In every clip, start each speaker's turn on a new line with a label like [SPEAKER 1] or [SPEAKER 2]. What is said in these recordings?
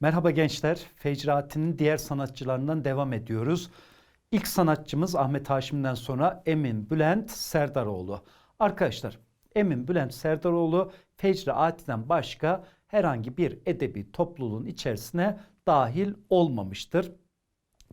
[SPEAKER 1] Merhaba gençler. Fecrati'nin diğer sanatçılarından devam ediyoruz. İlk sanatçımız Ahmet Haşim'den sonra Emin Bülent Serdaroğlu. Arkadaşlar Emin Bülent Serdaroğlu Fecrati'den başka herhangi bir edebi topluluğun içerisine dahil olmamıştır.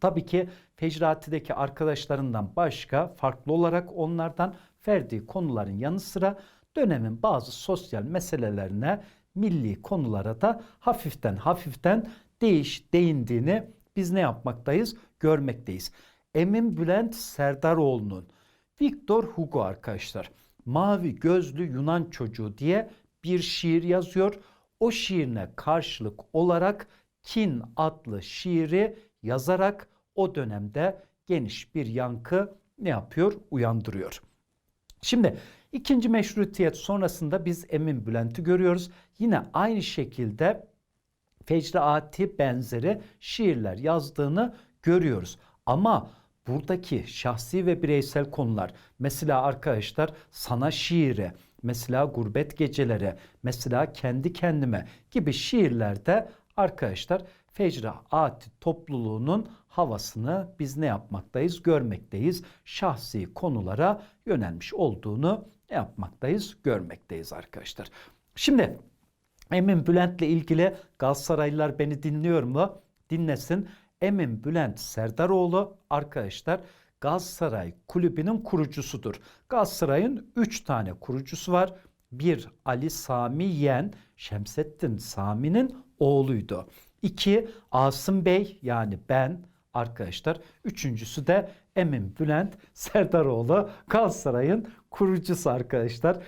[SPEAKER 1] Tabii ki Fecrati'deki arkadaşlarından başka farklı olarak onlardan verdiği konuların yanı sıra dönemin bazı sosyal meselelerine, milli konulara da hafiften hafiften değiş değindiğini biz ne yapmaktayız? Görmekteyiz. Emin Bülent Serdaroğlu'nun Victor Hugo arkadaşlar Mavi Gözlü Yunan Çocuğu diye bir şiir yazıyor. O şiirine karşılık olarak Kin adlı şiiri yazarak o dönemde geniş bir yankı ne yapıyor? Uyandırıyor. Şimdi ikinci meşrutiyet sonrasında biz Emin Bülent'i görüyoruz. Yine aynı şekilde Fecraati benzeri şiirler yazdığını görüyoruz. Ama buradaki şahsi ve bireysel konular mesela arkadaşlar sana şiiri, mesela gurbet geceleri, mesela kendi kendime gibi şiirlerde arkadaşlar Fecraati topluluğunun havasını biz ne yapmaktayız? Görmekteyiz. Şahsi konulara yönelmiş olduğunu ne yapmaktayız? Görmekteyiz arkadaşlar. Şimdi Emin Bülent'le ilgili Galatasaraylılar beni dinliyor mu? Dinlesin. Emin Bülent Serdaroğlu arkadaşlar Galatasaray kulübünün kurucusudur. Galatasaray'ın 3 tane kurucusu var. Bir Ali Sami Yen, Şemsettin Sami'nin oğluydu. İki Asım Bey yani ben arkadaşlar. Üçüncüsü de Emin Bülent Serdaroğlu Galatasaray'ın kurucusu arkadaşlar.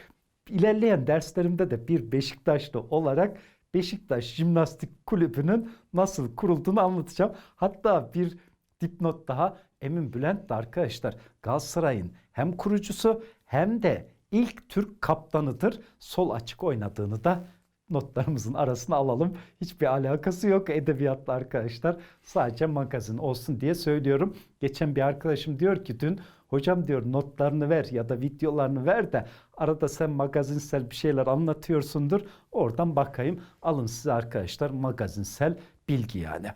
[SPEAKER 1] İlerleyen derslerimde de bir Beşiktaşlı olarak Beşiktaş Jimnastik Kulübü'nün nasıl kurulduğunu anlatacağım. Hatta bir dipnot daha Emin Bülent de arkadaşlar Galatasaray'ın hem kurucusu hem de ilk Türk kaptanıdır. Sol açık oynadığını da notlarımızın arasına alalım. Hiçbir alakası yok edebiyatla arkadaşlar. Sadece magazin olsun diye söylüyorum. Geçen bir arkadaşım diyor ki dün hocam diyor notlarını ver ya da videolarını ver de arada sen magazinsel bir şeyler anlatıyorsundur. Oradan bakayım. Alın size arkadaşlar magazinsel bilgi yani.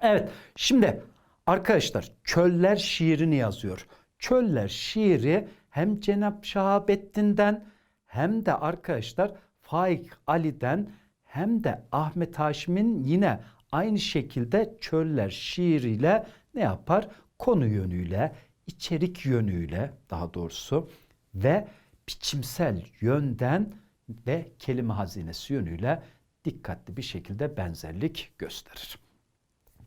[SPEAKER 1] Evet şimdi arkadaşlar Çöller şiirini yazıyor. Çöller şiiri hem Cenab Şahabettin'den hem de arkadaşlar Faik Ali'den hem de Ahmet Haşim'in yine aynı şekilde Çöller şiiriyle ne yapar? Konu yönüyle, içerik yönüyle daha doğrusu ve biçimsel yönden ve kelime hazinesi yönüyle dikkatli bir şekilde benzerlik gösterir.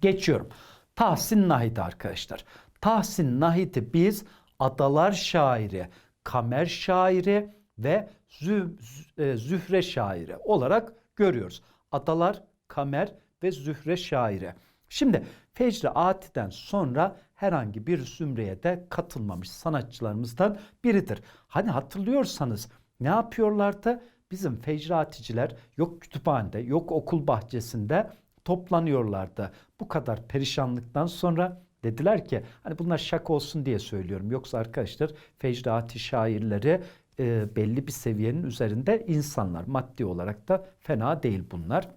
[SPEAKER 1] Geçiyorum. Tahsin Nahit arkadaşlar. Tahsin Nahit'i biz adalar şairi, kamer şairi ve zü, e, zühre şairi olarak görüyoruz. Adalar, kamer ve zühre şairi. Şimdi Fecri Ati'den sonra herhangi bir zümreye de katılmamış sanatçılarımızdan biridir. Hani hatırlıyorsanız ne yapıyorlardı? Bizim fecraticiler yok kütüphanede yok okul bahçesinde toplanıyorlardı. Bu kadar perişanlıktan sonra dediler ki hani bunlar şaka olsun diye söylüyorum. Yoksa arkadaşlar fecrati şairleri e, belli bir seviyenin üzerinde insanlar. Maddi olarak da fena değil bunlar.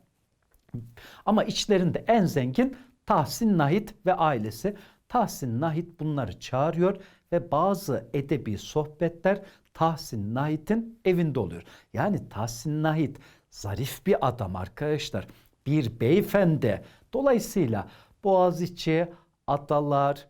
[SPEAKER 1] Ama içlerinde en zengin Tahsin Nahit ve ailesi. Tahsin Nahit bunları çağırıyor ve bazı edebi sohbetler Tahsin Nahit'in evinde oluyor. Yani Tahsin Nahit zarif bir adam arkadaşlar. Bir beyefendi. Dolayısıyla Boğaziçi, Adalar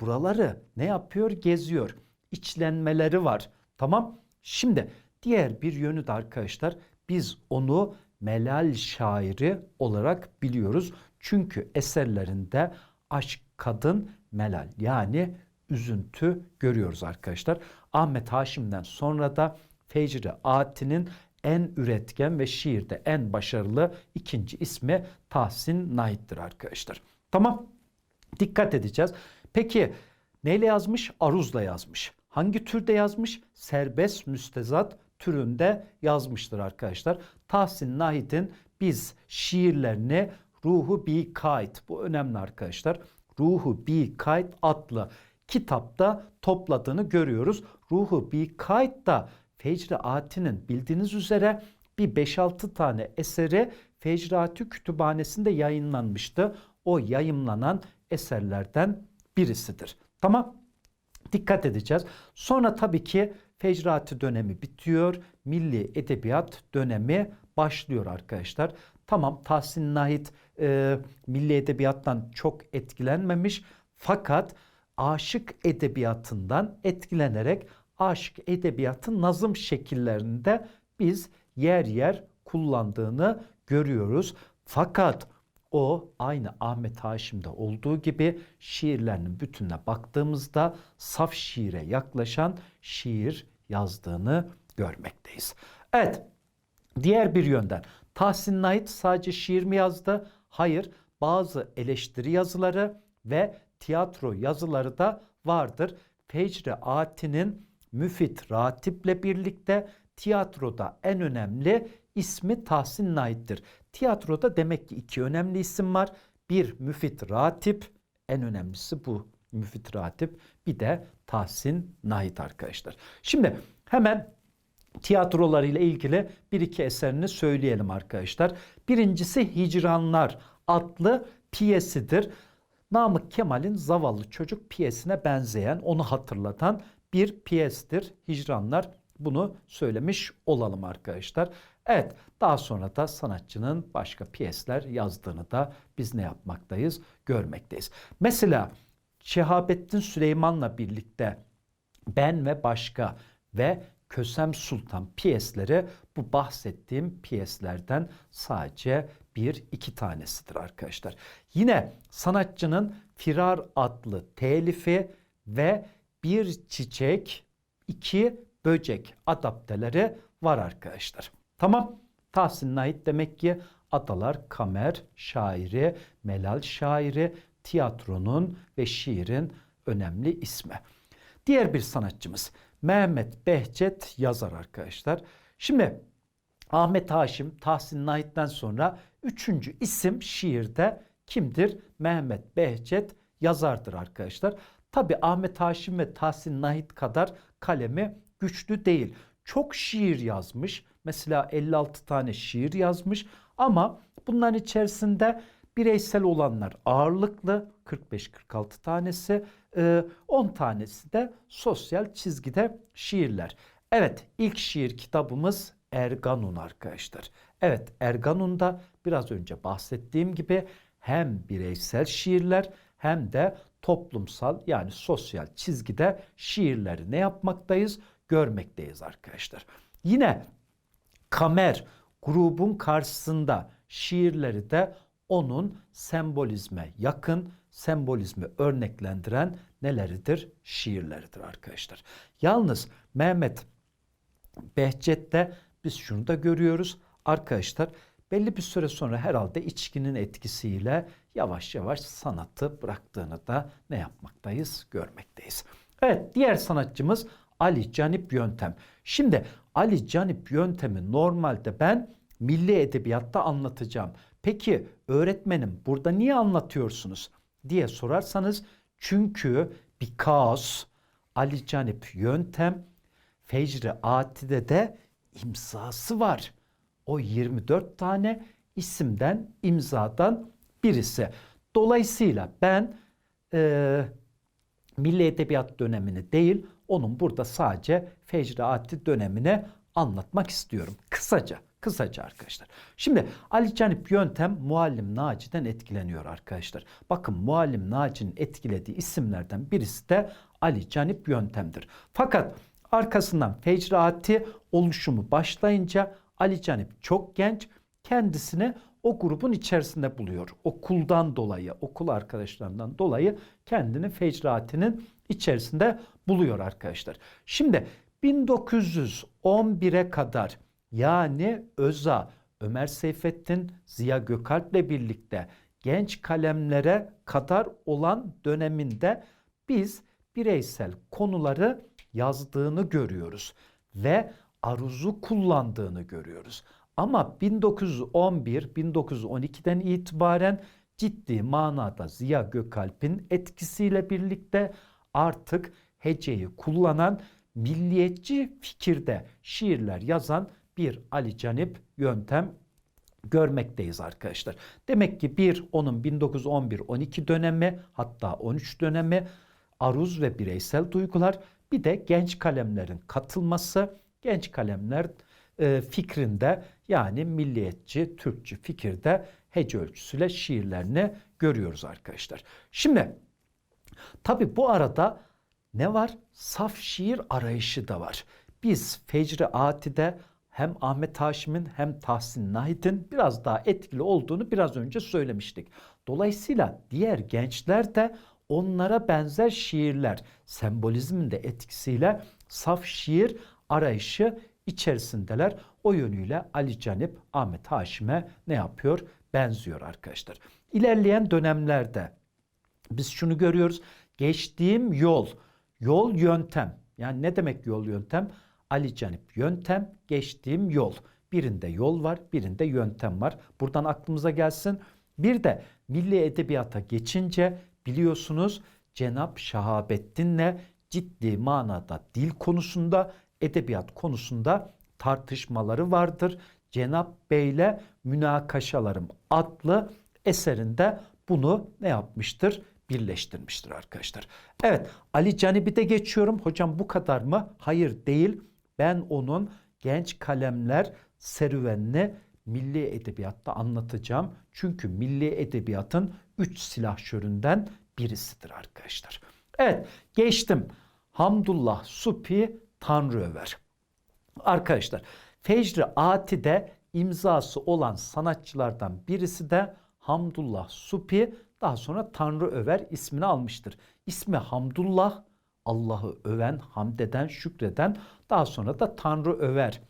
[SPEAKER 1] buraları ne yapıyor? Geziyor. İçlenmeleri var. Tamam. Şimdi diğer bir yönü de arkadaşlar biz onu melal şairi olarak biliyoruz. Çünkü eserlerinde aşk, kadın, melal yani üzüntü görüyoruz arkadaşlar. Ahmet Haşim'den sonra da Fecri Ati'nin en üretken ve şiirde en başarılı ikinci ismi Tahsin Nahit'tir arkadaşlar. Tamam. Dikkat edeceğiz. Peki neyle yazmış? Aruzla yazmış. Hangi türde yazmış? Serbest müstezat türünde yazmıştır arkadaşlar. Tahsin Nahit'in biz şiirlerini Ruhu Bi Kayıt bu önemli arkadaşlar. Ruhu Bi Kayıt adlı kitapta topladığını görüyoruz. Ruhu Bi Kayıt da Fecri Ati'nin bildiğiniz üzere bir 5-6 tane eseri Fecrati Kütüphanesi'nde yayınlanmıştı. O yayımlanan eserlerden birisidir. Tamam. Dikkat edeceğiz. Sonra tabii ki Fecrati dönemi bitiyor. Milli Edebiyat dönemi başlıyor arkadaşlar. Tamam Tahsin Nahit e, milli edebiyattan çok etkilenmemiş fakat aşık edebiyatından etkilenerek aşık edebiyatın nazım şekillerinde biz yer yer kullandığını görüyoruz. Fakat o aynı Ahmet Haşim'de olduğu gibi şiirlerinin bütününe baktığımızda saf şiire yaklaşan şiir yazdığını görmekteyiz. Evet diğer bir yönden Tahsin Nait sadece şiir mi yazdı? Hayır bazı eleştiri yazıları ve tiyatro yazıları da vardır. Fecri Ati'nin Müfit Ratip'le birlikte tiyatroda en önemli ismi Tahsin Nait'tir. Tiyatroda demek ki iki önemli isim var. Bir Müfit Ratip, en önemlisi bu Müfit Ratip. Bir de Tahsin Nait arkadaşlar. Şimdi hemen tiyatrolarıyla ilgili bir iki eserini söyleyelim arkadaşlar. Birincisi Hicranlar adlı piyesidir. Namık Kemal'in Zavallı Çocuk piyesine benzeyen, onu hatırlatan bir piyestir. Hicranlar bunu söylemiş olalım arkadaşlar. Evet daha sonra da sanatçının başka piyesler yazdığını da biz ne yapmaktayız? Görmekteyiz. Mesela Şehabettin Süleyman'la birlikte Ben ve Başka ve Kösem Sultan piyesleri bu bahsettiğim piyeslerden sadece bir iki tanesidir arkadaşlar. Yine sanatçının Firar adlı telifi ve Bir Çiçek, iki Böcek adapteleri var arkadaşlar. Tamam. Tahsin Nait demek ki Adalar Kamer şairi, Melal şairi, tiyatronun ve şiirin önemli ismi. Diğer bir sanatçımız Mehmet Behçet yazar arkadaşlar. Şimdi Ahmet Haşim Tahsin Nait'ten sonra üçüncü isim şiirde kimdir? Mehmet Behçet yazardır arkadaşlar. Tabi Ahmet Haşim ve Tahsin Nait kadar kalemi güçlü değil. Çok şiir yazmış. Mesela 56 tane şiir yazmış ama bunların içerisinde bireysel olanlar ağırlıklı 45-46 tanesi 10 tanesi de sosyal çizgide şiirler. Evet ilk şiir kitabımız Erganun arkadaşlar. Evet Erganun'da biraz önce bahsettiğim gibi hem bireysel şiirler hem de toplumsal yani sosyal çizgide şiirleri ne yapmaktayız? Görmekteyiz arkadaşlar. Yine Kamer grubun karşısında şiirleri de onun sembolizme yakın, sembolizmi örneklendiren neleridir? Şiirleridir arkadaşlar. Yalnız Mehmet Behçet'te biz şunu da görüyoruz. Arkadaşlar belli bir süre sonra herhalde içkinin etkisiyle yavaş yavaş sanatı bıraktığını da ne yapmaktayız? Görmekteyiz. Evet diğer sanatçımız Ali Canip Yöntem. Şimdi Ali Canip Yöntem'i normalde ben milli edebiyatta anlatacağım. Peki öğretmenim burada niye anlatıyorsunuz diye sorarsanız çünkü kaos Ali Canip Yöntem Fecri Ati'de de imzası var. O 24 tane isimden imzadan birisi. Dolayısıyla ben e, Milli Edebiyat dönemini değil onun burada sadece Fecri Ati dönemini anlatmak istiyorum. Kısaca. Kısaca arkadaşlar. Şimdi Ali Canip Yöntem Muallim Naci'den etkileniyor arkadaşlar. Bakın Muallim Naci'nin etkilediği isimlerden birisi de Ali Canip Yöntem'dir. Fakat arkasından Fecraati oluşumu başlayınca Ali Canip çok genç kendisini o grubun içerisinde buluyor. Okuldan dolayı, okul arkadaşlarından dolayı kendini Fecraati'nin içerisinde buluyor arkadaşlar. Şimdi 1911'e kadar yani Öza, Ömer Seyfettin, Ziya Gökalp'le birlikte genç kalemlere kadar olan döneminde biz bireysel konuları yazdığını görüyoruz ve aruzu kullandığını görüyoruz. Ama 1911-1912'den itibaren ciddi manada Ziya Gökalp'in etkisiyle birlikte artık heceyi kullanan milliyetçi fikirde şiirler yazan bir Ali Canip yöntem görmekteyiz arkadaşlar. Demek ki bir onun 1911-12 dönemi hatta 13 dönemi aruz ve bireysel duygular bir de genç kalemlerin katılması genç kalemler e, fikrinde yani milliyetçi, Türkçü fikirde hece ölçüsüyle şiirlerini görüyoruz arkadaşlar. Şimdi tabi bu arada ne var? Saf şiir arayışı da var. Biz Fecri Ati'de hem Ahmet Haşim'in hem Tahsin Nahit'in biraz daha etkili olduğunu biraz önce söylemiştik. Dolayısıyla diğer gençler de onlara benzer şiirler, sembolizmin de etkisiyle saf şiir arayışı içerisindeler. O yönüyle Ali Canip Ahmet Haşim'e ne yapıyor? Benziyor arkadaşlar. İlerleyen dönemlerde biz şunu görüyoruz. Geçtiğim yol, yol yöntem. Yani ne demek yol yöntem? Ali Canip yöntem, geçtiğim yol. Birinde yol var, birinde yöntem var. Buradan aklımıza gelsin. Bir de milli edebiyata geçince biliyorsunuz Cenap Şahabettin'le ciddi manada dil konusunda, edebiyat konusunda tartışmaları vardır. Cenap Bey'le Münakaşalarım adlı eserinde bunu ne yapmıştır? Birleştirmiştir arkadaşlar. Evet Ali Canip'i de geçiyorum. Hocam bu kadar mı? Hayır değil. Ben onun genç kalemler serüvenini milli edebiyatta anlatacağım. Çünkü milli edebiyatın üç silahşöründen birisidir arkadaşlar. Evet geçtim. Hamdullah Supi Tanrıöver. Arkadaşlar Fecri Ati'de imzası olan sanatçılardan birisi de Hamdullah Supi daha sonra Tanrı Över ismini almıştır. İsmi Hamdullah Allah'ı öven, hamd eden, şükreden daha sonra da Tanrı Över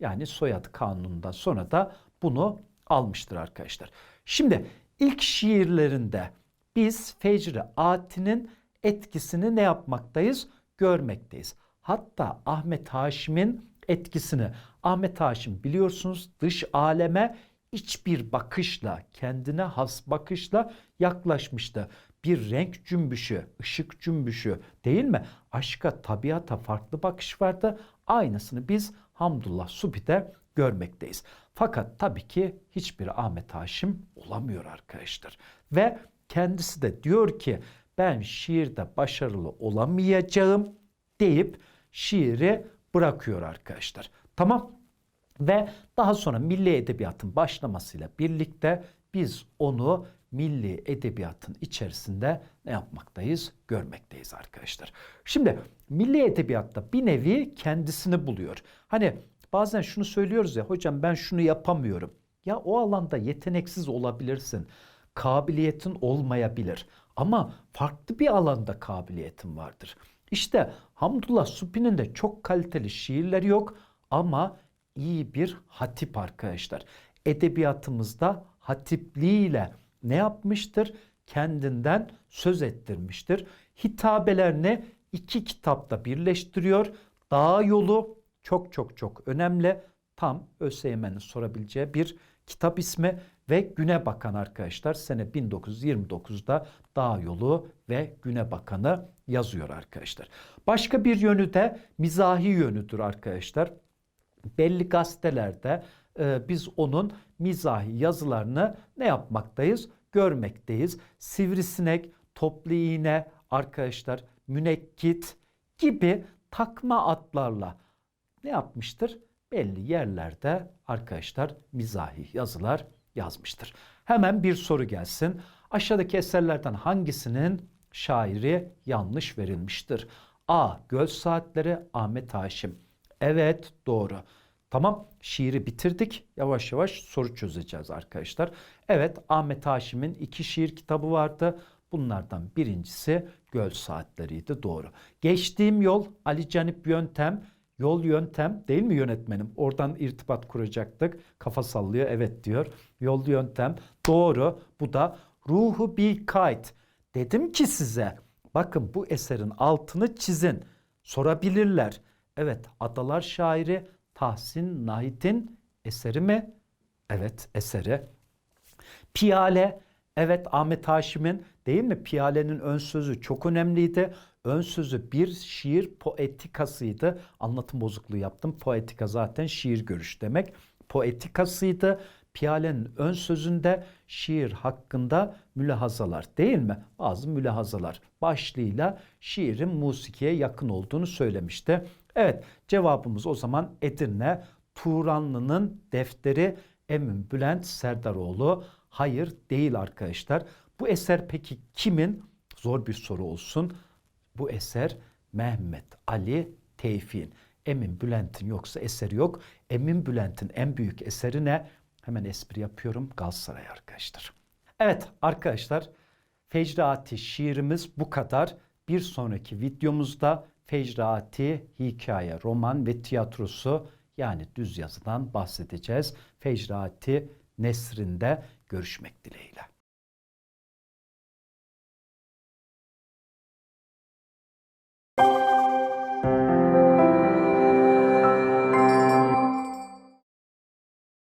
[SPEAKER 1] yani soyad kanunundan sonra da bunu almıştır arkadaşlar. Şimdi ilk şiirlerinde biz Fecri Ati'nin etkisini ne yapmaktayız? Görmekteyiz. Hatta Ahmet Haşim'in etkisini Ahmet Haşim biliyorsunuz dış aleme iç bir bakışla, kendine has bakışla yaklaşmıştı. Bir renk cümbüşü, ışık cümbüşü değil mi? Aşka, tabiata farklı bakış vardı. Aynısını biz Hamdullah Supi'de görmekteyiz. Fakat tabii ki hiçbir Ahmet Haşim olamıyor arkadaşlar. Ve kendisi de diyor ki ben şiirde başarılı olamayacağım deyip şiiri bırakıyor arkadaşlar. Tamam ve daha sonra milli edebiyatın başlamasıyla birlikte biz onu milli edebiyatın içerisinde ne yapmaktayız? Görmekteyiz arkadaşlar. Şimdi milli edebiyatta bir nevi kendisini buluyor. Hani bazen şunu söylüyoruz ya hocam ben şunu yapamıyorum. Ya o alanda yeteneksiz olabilirsin. Kabiliyetin olmayabilir. Ama farklı bir alanda kabiliyetin vardır. İşte Hamdullah Supi'nin de çok kaliteli şiirleri yok ama iyi bir hatip arkadaşlar. Edebiyatımızda hatipliğiyle ne yapmıştır? Kendinden söz ettirmiştir. Hitabelerini iki kitapta birleştiriyor. Dağ yolu çok çok çok önemli. Tam ÖSYM'nin sorabileceği bir kitap ismi ve Güne Bakan arkadaşlar sene 1929'da Dağ Yolu ve Güne Bakanı yazıyor arkadaşlar. Başka bir yönü de mizahi yönüdür arkadaşlar belli gazetelerde e, biz onun mizahi yazılarını ne yapmaktayız? Görmekteyiz. Sivrisinek, toplu iğne arkadaşlar, münekkit gibi takma adlarla ne yapmıştır? Belli yerlerde arkadaşlar mizahi yazılar yazmıştır. Hemen bir soru gelsin. Aşağıdaki eserlerden hangisinin şairi yanlış verilmiştir? A. Göl Saatleri Ahmet Haşim. Evet doğru. Tamam şiiri bitirdik. Yavaş yavaş soru çözeceğiz arkadaşlar. Evet Ahmet Haşim'in iki şiir kitabı vardı. Bunlardan birincisi Göl Saatleriydi doğru. Geçtiğim yol Ali Canip Yöntem. Yol yöntem değil mi yönetmenim? Oradan irtibat kuracaktık. Kafa sallıyor evet diyor. Yol yöntem doğru. Bu da ruhu bir kayıt. Dedim ki size bakın bu eserin altını çizin. Sorabilirler. Evet Adalar şairi Tahsin Nahit'in eseri mi? Evet eseri. Piyale evet Ahmet Haşim'in değil mi? Piyale'nin ön sözü çok önemliydi. Ön sözü bir şiir poetikasıydı. Anlatım bozukluğu yaptım. Poetika zaten şiir görüş demek. Poetikasıydı. Piyale'nin ön sözünde şiir hakkında mülahazalar değil mi? Bazı mülahazalar başlığıyla şiirin musikiye yakın olduğunu söylemişti. Evet cevabımız o zaman Edirne Turanlı'nın defteri Emin Bülent Serdaroğlu. Hayır değil arkadaşlar. Bu eser peki kimin? Zor bir soru olsun. Bu eser Mehmet Ali Tevfik'in. Emin Bülent'in yoksa eseri yok. Emin Bülent'in en büyük eseri ne? Hemen espri yapıyorum. Galatasaray arkadaşlar. Evet arkadaşlar Fecraati şiirimiz bu kadar. Bir sonraki videomuzda Fecraati hikaye, roman ve tiyatrosu yani düz yazıdan bahsedeceğiz. Fecraati nesrinde görüşmek dileğiyle.